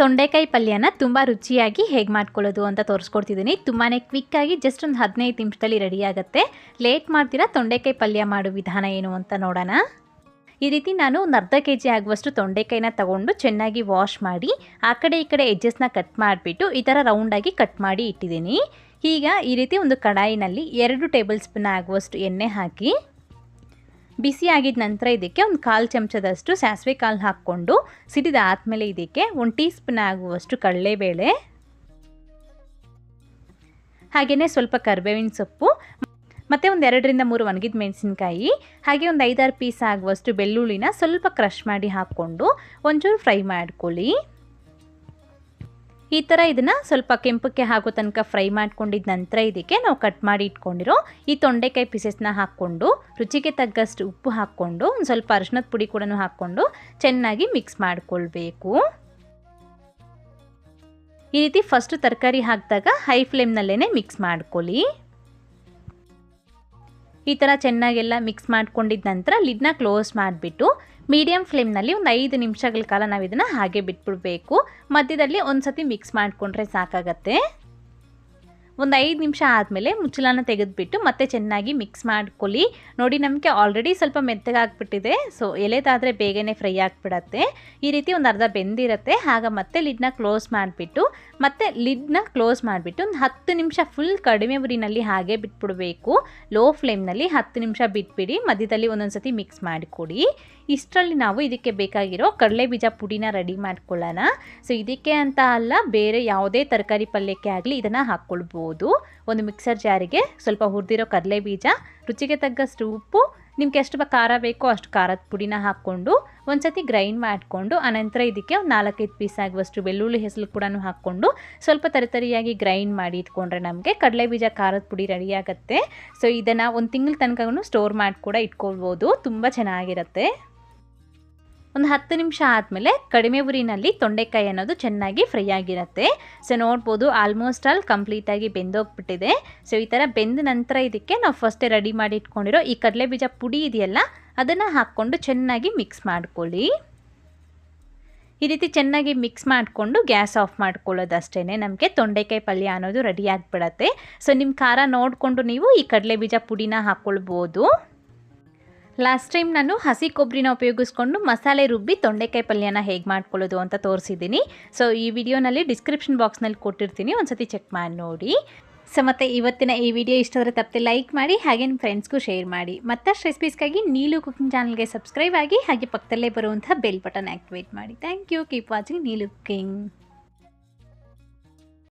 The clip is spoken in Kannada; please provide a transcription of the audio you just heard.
ತೊಂಡೆಕಾಯಿ ಪಲ್ಯನ ತುಂಬ ರುಚಿಯಾಗಿ ಹೇಗೆ ಮಾಡ್ಕೊಳ್ಳೋದು ಅಂತ ತೋರಿಸ್ಕೊಡ್ತಿದ್ದೀನಿ ತುಂಬಾ ಕ್ವಿಕ್ಕಾಗಿ ಜಸ್ಟ್ ಒಂದು ಹದಿನೈದು ನಿಮಿಷದಲ್ಲಿ ರೆಡಿ ಆಗುತ್ತೆ. ಲೇಟ್ ಮಾಡ್ತೀರಾ, ತೊಂಡೆಕಾಯಿ ಪಲ್ಯ ಮಾಡೋ ವಿಧಾನ ಏನು ಅಂತ ನೋಡೋಣ. ಈ ರೀತಿ ನಾನು ಒಂದು ಅರ್ಧ ಕೆ ಜಿ ಆಗುವಷ್ಟು ತೊಂಡೆಕಾಯಿನ ತಗೊಂಡು ಚೆನ್ನಾಗಿ ವಾಶ್ ಮಾಡಿ, ಆ ಕಡೆ ಈ ಕಡೆ ಎಜ್ಜಸ್ನ ಕಟ್ ಮಾಡಿಬಿಟ್ಟು ಈ ಥರ ರೌಂಡಾಗಿ ಕಟ್ ಮಾಡಿ ಇಟ್ಟಿದ್ದೀನಿ ಈಗ ಈ ರೀತಿ ಒಂದು ಕಡಾಯಿನಲ್ಲಿ ಎರಡು ಟೇಬಲ್ ಸ್ಪೂನ್ ಆಗುವಷ್ಟು ಎಣ್ಣೆ ಹಾಕಿ ಬಿಸಿ ಆಗಿದ ನಂತರ ಇದಕ್ಕೆ ಒಂದು ಕಾಲು ಚಮಚದಷ್ಟು ಸಾಸಿವೆ ಕಾಳು ಹಾಕ್ಕೊಂಡು ಸಿಡಿದ ಆದಮೇಲೆ ಇದಕ್ಕೆ ಒಂದು ಟೀ ಸ್ಪೂನ್ ಆಗುವಷ್ಟು ಕಡಲೆಬೇಳೆ, ಹಾಗೆಯೇ ಸ್ವಲ್ಪ ಕರಿಬೇವಿನ ಸೊಪ್ಪು, ಮತ್ತು ಒಂದು ಎರಡರಿಂದ ಮೂರು ಒಣಗಿದ ಮೆಣಸಿನ್ಕಾಯಿ, ಹಾಗೆ ಒಂದು ಐದಾರು ಪೀಸ್ ಆಗುವಷ್ಟು ಬೆಳ್ಳುಳ್ಳಿನ ಸ್ವಲ್ಪ ಕ್ರಷ್ ಮಾಡಿ ಹಾಕ್ಕೊಂಡು ಒಂಚೂರು ಫ್ರೈ ಮಾಡ್ಕೊಳ್ಳಿ. ಈ ಥರ ಇದನ್ನು ಸ್ವಲ್ಪ ಕೆಂಪಕ್ಕೆ ಹಾಕೋ ತನಕ ಫ್ರೈ ಮಾಡ್ಕೊಂಡಿದ್ದ ನಂತರ ಇದಕ್ಕೆ ನಾವು ಕಟ್ ಮಾಡಿ ಇಟ್ಕೊಂಡಿರೋ ಈ ತೊಂಡೆಕಾಯಿ ಪೀಸಸ್ನ ಹಾಕ್ಕೊಂಡು, ರುಚಿಗೆ ತಗ್ಗಷ್ಟು ಉಪ್ಪು ಹಾಕ್ಕೊಂಡು, ಒಂದು ಸ್ವಲ್ಪ ಅರಿಶಿನದ ಪುಡಿ ಕೂಡ ಹಾಕ್ಕೊಂಡು ಚೆನ್ನಾಗಿ ಮಿಕ್ಸ್ ಮಾಡಿಕೊಳ್ಬೇಕು. ಈ ರೀತಿ ಫಸ್ಟು ತರಕಾರಿ ಹಾಕಿದಾಗ ಹೈ ಫ್ಲೇಮ್ನಲ್ಲೇ ಮಿಕ್ಸ್ ಮಾಡ್ಕೊಳ್ಳಿ. ಈ ಥರ ಚೆನ್ನಾಗೆಲ್ಲ ಮಿಕ್ಸ್ ಮಾಡ್ಕೊಂಡಿದ್ದ ನಂತರ ಲಿಡ್ನ ಕ್ಲೋಸ್ ಮಾಡಿಬಿಟ್ಟು ಮೀಡಿಯಮ್ ಫ್ಲೇಮ್ನಲ್ಲಿ ಒಂದು ಐದು ನಿಮಿಷಗಳ ಕಾಲ ನಾವು ಇದನ್ನು ಹಾಗೆ ಬಿಟ್ಬಿಡಬೇಕು. ಮಧ್ಯದಲ್ಲಿ ಒಂದು ಸತಿ ಮಿಕ್ಸ್ ಮಾಡಿಕೊಂಡ್ರೆ ಸಾಕಾಗತ್ತೆ. ಒಂದು ಐದು ನಿಮಿಷ ಆದಮೇಲೆ ಮುಚ್ಚಳನ ತೆಗೆದುಬಿಟ್ಟು ಮತ್ತೆ ಚೆನ್ನಾಗಿ ಮಿಕ್ಸ್ ಮಾಡ್ಕೊಳ್ಳಿ. ನೋಡಿ, ನಮಗೆ ಆಲ್ರೆಡಿ ಸ್ವಲ್ಪ ಮೆತ್ತಗಾಗ್ಬಿಟ್ಟಿದೆ. ಸೊ ಎಲೆದಾದರೆ ಬೇಗನೆ ಫ್ರೈ ಆಗಿಬಿಡತ್ತೆ. ಈ ರೀತಿ ಒಂದು ಅರ್ಧ ಬೆಂದಿರುತ್ತೆ. ಆಗ ಮತ್ತೆ ಲಿಡ್ನ ಕ್ಲೋಸ್ ಮಾಡಿಬಿಟ್ಟು, ಮತ್ತೆ ಲಿಡ್ನ ಕ್ಲೋಸ್ ಮಾಡಿಬಿಟ್ಟು ಒಂದು ಹತ್ತು ನಿಮಿಷ ಫುಲ್ ಕಡಿಮೆ ಉರಿನಲ್ಲಿ ಹಾಗೆ ಬಿಟ್ಬಿಡಬೇಕು. ಲೋ ಫ್ಲೇಮ್ನಲ್ಲಿ ಹತ್ತು ನಿಮಿಷ ಬಿಟ್ಬಿಡಿ. ಮಧ್ಯದಲ್ಲಿ ಒಂದೊಂದು ಸತಿ ಮಿಕ್ಸ್ ಮಾಡಿಕೊಡಿ. ಇಷ್ಟರಲ್ಲಿ ನಾವು ಇದಕ್ಕೆ ಬೇಕಾಗಿರೋ ಕಡಲೆ ಬೀಜ ಪುಡಿನ ರೆಡಿ ಮಾಡ್ಕೊಳ್ಳೋಣ. ಸೊ ಇದಕ್ಕೆ ಅಂತ ಅಲ್ಲ, ಬೇರೆ ಯಾವುದೇ ತರಕಾರಿ ಪಲ್ಯಕ್ಕೆ ಆಗಲಿ ಇದನ್ನು ಹಾಕ್ಕೊಳ್ಬೋದು. ಒಂದು ಮಿಕ್ಸರ್ ಜಾರಿಗೆ ಸ್ವಲ್ಪ ಹುರಿದಿರೋ ಕಡಲೆ ಬೀಜ, ರುಚಿಗೆ ತಗ್ಗಷ್ಟು ಉಪ್ಪು, ನಿಮ್ಗೆ ಎಷ್ಟು ಖಾರ ಬೇಕೋ ಅಷ್ಟು ಖಾರದ ಪುಡಿನ ಹಾಕ್ಕೊಂಡು ಒಂದು ಸತಿ ಗ್ರೈಂಡ್ ಮಾಡಿಕೊಂಡು ಆನಂತರ ಇದಕ್ಕೆ ಒಂದು ನಾಲ್ಕೈದು ಪೀಸ್ ಆಗುವಷ್ಟು ಬೆಳ್ಳುಳ್ಳಿ ಹೆಸರು ಕೂಡ ಹಾಕ್ಕೊಂಡು, ಸ್ವಲ್ಪ ತರಿತರಿಯಾಗಿ ಗ್ರೈಂಡ್ ಮಾಡಿ ಇಟ್ಕೊಂಡ್ರೆ ನಮಗೆ ಕಡಲೆ ಬೀಜ, ಖಾರದ ಪುಡಿ ರೆಡಿ ಆಗುತ್ತೆ. ಸೊ ಇದನ್ನು ಒಂದು ತಿಂಗಳ ತನಕ ಸ್ಟೋರ್ ಮಾಡಿ ಕೂಡ ಇಟ್ಕೊಳ್ಬೋದು. ತುಂಬ ಚೆನ್ನಾಗಿರುತ್ತೆ. ಒಂದು ಹತ್ತು ನಿಮಿಷ ಆದಮೇಲೆ ಕಡಿಮೆ ಉರಿನಲ್ಲಿ ತೊಂಡೆಕಾಯಿ ಅನ್ನೋದು ಚೆನ್ನಾಗಿ ಫ್ರೈ ಆಗಿರುತ್ತೆ. ಸೊ ನೋಡ್ಬೋದು ಆಲ್ಮೋಸ್ಟ್ ಆಲ್ ಕಂಪ್ಲೀಟಾಗಿ ಬೆಂದೋಗ್ಬಿಟ್ಟಿದೆ. ಸೊ ಈ ಥರ ಬೆಂದ ನಂತರ ಇದಕ್ಕೆ ನಾವು ಫಸ್ಟೇ ರೆಡಿ ಮಾಡಿ ಇಟ್ಕೊಂಡಿರೋ ಈ ಕಡಲೆ ಬೀಜ ಪುಡಿ ಇದೆಯಲ್ಲ, ಅದನ್ನು ಹಾಕ್ಕೊಂಡು ಚೆನ್ನಾಗಿ ಮಿಕ್ಸ್ ಮಾಡ್ಕೊಳ್ಳಿ. ಈ ರೀತಿ ಚೆನ್ನಾಗಿ ಮಿಕ್ಸ್ ಮಾಡಿಕೊಂಡು ಗ್ಯಾಸ್ ಆಫ್ ಮಾಡ್ಕೊಳ್ಳೋದಷ್ಟೇ ನಮಗೆ ತೊಂಡೆಕಾಯಿ ಪಲ್ಯ ಅನ್ನೋದು ರೆಡಿ ಆಗಿಬಿಡತ್ತೆ. ಸೊ ನಿಮ್ಮ ಖಾರ ನೋಡಿಕೊಂಡು ನೀವು ಈ ಕಡಲೆ ಬೀಜ ಪುಡಿನ ಹಾಕ್ಕೊಳ್ಬೋದು. ಲಾಸ್ಟ್ ಟೈಮ್ ನಾನು ಹಸಿ ಕೊಬ್ಬರಿನ ಉಪಯೋಗಿಸ್ಕೊಂಡು ಮಸಾಲೆ ರುಬ್ಬಿ ತೊಂಡೆಕಾಯಿ ಪಲ್ಯನ ಹೇಗೆ ಮಾಡ್ಕೊಳ್ಳೋದು ಅಂತ ತೋರಿಸಿದ್ದೀನಿ. ಸೊ ಈ ವಿಡಿಯೋನಲ್ಲಿ ಡಿಸ್ಕ್ರಿಪ್ಷನ್ ಬಾಕ್ಸ್ನಲ್ಲಿ ಕೊಟ್ಟಿರ್ತೀನಿ. ಒಂದು ಸತಿ ಚೆಕ್ ಮಾಡಿ ನೋಡಿ. ಸೊ ಮತ್ತು ಇವತ್ತಿನ ಈ ವಿಡಿಯೋ ಇಷ್ಟಾದರೆ ತಪ್ಪದೆ ಲೈಕ್ ಮಾಡಿ, ಹಾಗೆ ನಿಮ್ಮ ಫ್ರೆಂಡ್ಸ್ಗೂ ಶೇರ್ ಮಾಡಿ. ಮತ್ತಷ್ಟು ರೆಸಿಪೀಸ್ಗಾಗಿ ನೀಲು ಕುಕಿಂಗ್ ಚಾನಲ್ಗೆ ಸಬ್ಸ್ಕ್ರೈಬ್ ಆಗಿ, ಹಾಗೆ ಪಕ್ಕದಲ್ಲೇ ಬರುವಂಥ ಬೆಲ್ ಬಟನ್ ಆ್ಯಕ್ಟಿವೇಟ್ ಮಾಡಿ. Thank you keep watching Neelu cooking